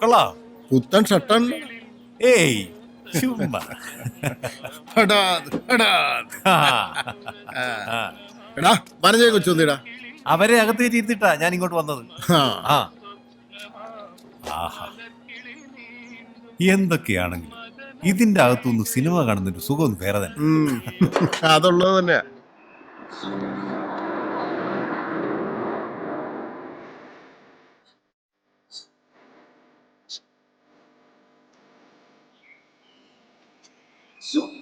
കൊള്ളാം പുത്തൻ ഷട്ടൺ ഏയ് ചുമ്മാ അവരെ അകത്ത് കയറ്റിട്ടാ ഞാൻ ഇങ്ങോട്ട് വന്നത് ആഹാ എന്തൊക്കെയാണെങ്കിലും ഇതിന്റെ അകത്തുനിന്ന് സിനിമ കാണുന്നൊരു സുഖം വേറെ തന്നെ അതുള്ളത് തന്നെയാ Все.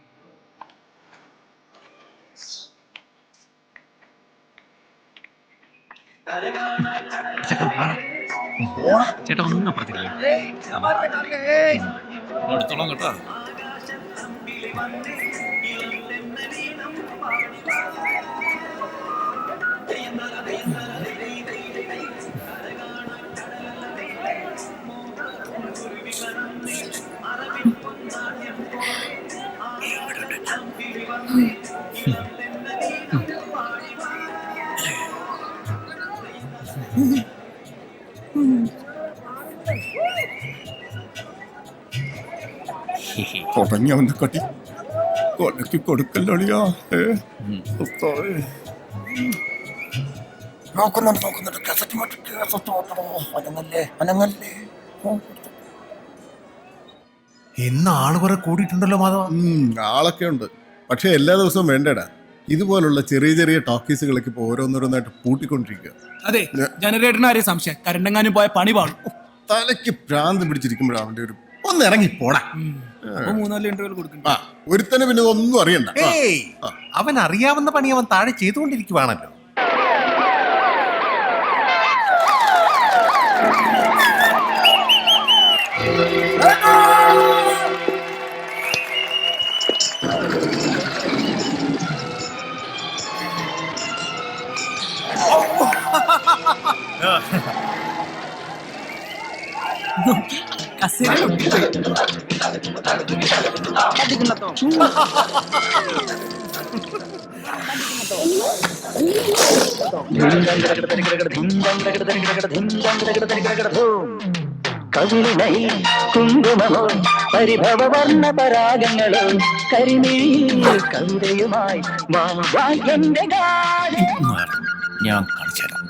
ചേട്ടാ ഒന്നും അപ്പുറത്തില്ല. എടുത്തോളാം കേട്ടോ. തുടങ്ങിയവന്റെ കട്ടി കൊലക്ക് കൊടുക്കല്ലോളിയാ നോക്കുന്നുണ്ട് നോക്കുന്നുണ്ട്. കസറ്റ് മറ്റു കേസറ്റ് ഓട്ടണോ അനങ്ങല്ലേ അനങ്ങല്ലേ? ഇന്ന് ആൾ കുറെ കൂടിയിട്ടുണ്ടല്ലോ മാധവ ആളൊക്കെ ഉണ്ട്. പക്ഷെ എല്ലാ ദിവസവും വേണ്ടടാ. ഇതുപോലുള്ള ചെറിയ ചെറിയ ടോക്കീസുകളൊക്കെ ഇപ്പൊ ഓരോന്നോരോന്നായിട്ട് പൂട്ടിക്കൊണ്ടിരിക്കുക അതെ ജനറേറ്ററിന് ആരെയും സംശയം? കരണ്ടെങ്ങാനും പോയ പണി പാടും തലയ്ക്ക് ഭ്രാന്ത് പിടിച്ചിരിക്കുമ്പോഴാണ് അവന്റെ ഒരു ഒന്ന് ഇറങ്ങി പോടാ. അപ്പൊ മൂന്നാൽ ഇന്റർവ്യൂ കൊടുക്കും ആ ഒരുത്തനെ പിന്നെ ഒന്നും അറിയണ്ട. ആ, ഏയ് അവൻ അറിയാവുന്ന പണി അവൻ താഴെ ചെയ്തുകൊണ്ടിരിക്കുവാണല്ലോ. കസേര ഒട്ടിപ്പോയി. പരിഭവവർണ പരാഗങ്ങളോ കരിമീ കവിതയുമായി ഗാനം ഞാൻ കാണിച്ചു തരാം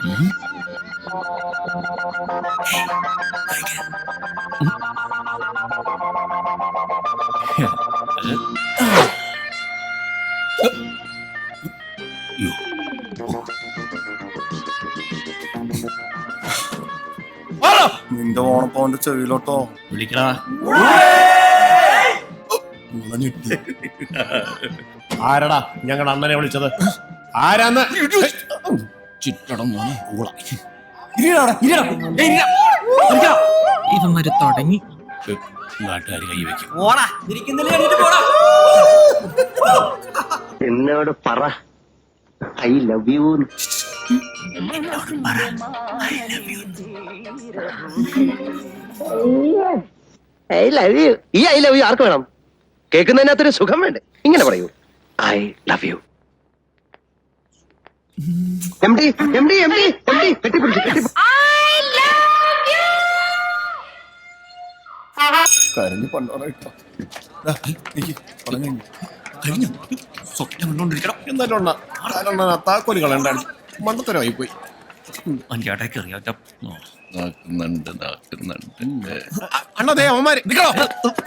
നിന്റെ ഓണപ്പോന്റെ ചെവിയിലോട്ടോ? വിളിക്കടാ. ആരടാ ഞങ്ങളുടെ അണ്ണനെ വിളിച്ചത്? ആരാന്ന്? ചുറ്റടം മോനെ ഇവന്മാര് തുടങ്ങി. നാട്ടുകാർ കൈവയ്ക്കും പോടാ ഇരിക്കുന്നില്ല എണീറ്റ് പോടാ. എന്നോട് പറ. I love you I love you ഈ ഐ ലവ് യു ആർക്ക് വേണം? കേൾക്കുന്നതിനകത്തൊരു സുഖം വേണ്ടേ? ഇങ്ങനെ പറയൂ. ഐ ലവ് യു എം ഡി എം ഡി എം ഡി എം ഡി കെട്ടിപ്പിടിച്ചു കെട്ടിപ്പിടിച്ചു കരഞ്ഞു പണ്ടോറായിട്ടോ പറഞ്ഞു കഴിഞ്ഞു. സ്വപ്നം കണ്ടോണ്ടിരിക്കണം. എന്നാലും താക്കോലി കളയണ്ടായിരുന്നു. മണ്ടത്തരമായി പോയി. അണ്ണതേ അവന്മാര്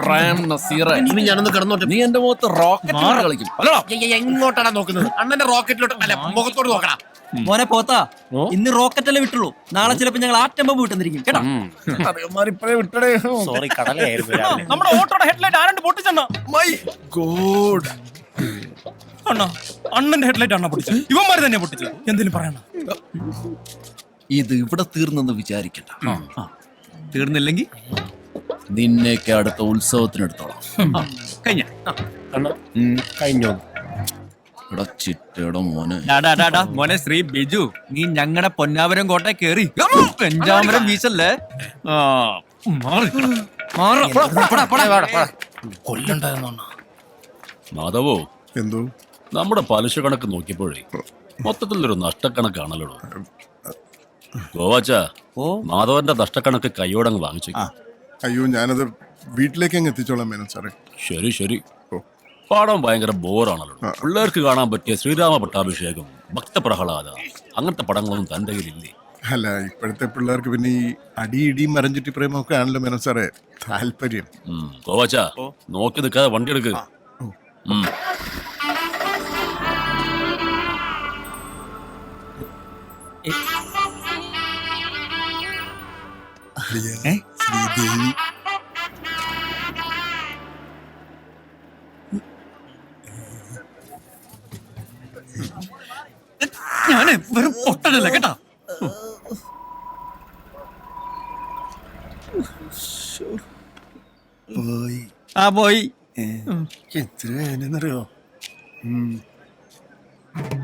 പ്രേം നസീറെ. ഇനി ഞാനൊന്ന് കിടന്നോട്ടെ നീ എന്റെ മുഖത്ത് റോക്കറ്റ് കളിക്കും. എങ്ങോട്ടാണ് നോക്കുന്നത്? അണ്ണന്റെ റോക്കറ്റിലോട്ട് അല്ല മുഖത്തോട് മോനെ പോത്താ ഇന്ന് റോക്കറ്റ് അല്ലേ വിട്ടുള്ളൂ. നാളെ ചിലപ്പോ ഞങ്ങൾ ആറ്റം ബോംബ് വിട്ടെന്നിരിക്കും കേട്ടോ? വിട്ടടേ. സോറി കടലായിരുന്നു രാവിലെ. നമ്മുടെ ഓട്ടോയുടെ ഹെഡ്ലൈറ്റ് ആരണ്ട് പൊട്ടിച്ചെണ്ണ മൈ ഗോഡ് അണ്ണ അണ്ണന്റെ ഹെഡ്ലൈറ്റ് അണ്ണ പൊട്ടിച്ചത്. ഇവന്മാര് തന്നെ പൊട്ടിച്ചത്. എന്തിനു പറയണ? ഇത് ഇവിടെ തീർന്നെന്ന് വിചാരിക്കണ്ട. തീർന്നില്ലെങ്കിൽ നിന്നെയൊക്കെ അടുത്ത ഉത്സവത്തിനെടുത്തോളാം. കഴിഞ്ഞ. കഴിഞ്ഞോ? മോന്. മോനെ ശ്രീ ബിജു നീ ഞങ്ങളുടെ പൊന്നാവരം കോട്ട കേറി. പെഞ്ചാമരം പോടാ. മാധവോ എന്തോ? നമ്മുടെ പലിശ കണക്ക് നോക്കിയപ്പോഴേ മൊത്തത്തിലൊരു നഷ്ടക്കണക്കാണല്ലോ ഗോവാച്ച മാധവന്റെ നഷ്ടക്കണക്ക് കൈയോടങ്ങ് വാങ്ങിച്ചു. അയ്യോ ഞാനത് വീട്ടിലേക്ക് അങ്ങ് എത്തിച്ചോളാം മേനോ സാറേ. ശരി ശരി. പാടം ഭയങ്കര ബോറാണല്ലോ. പിള്ളേർക്ക് കാണാൻ പറ്റിയ ശ്രീരാമ പട്ടാഭിഷേകം ഭക്തപ്രഹ്ലാദ അങ്ങനത്തെ പടങ്ങളൊന്നും തന്റെ കയ്യിലില്ലേ? അല്ല ഇപ്പോഴത്തെ പിള്ളേർക്ക് പിന്നെ ഈ അടി ഇടി മരഞ്ചുറ്റി പ്രേമൊക്കെ ആണല്ലോ മേനോ സാറേ. താല്പര്യം. ഗോവാച്ച നോക്കി നിൽക്കാതെ വണ്ടി എടുക്ക്. ശ്രീദേവി ഞാൻ വെറും പൊട്ടനല്ല കേട്ടാ. പോയി. ആ പോയി. എത്ര വേനെന്നറിയോ നിറഞ്ഞാലും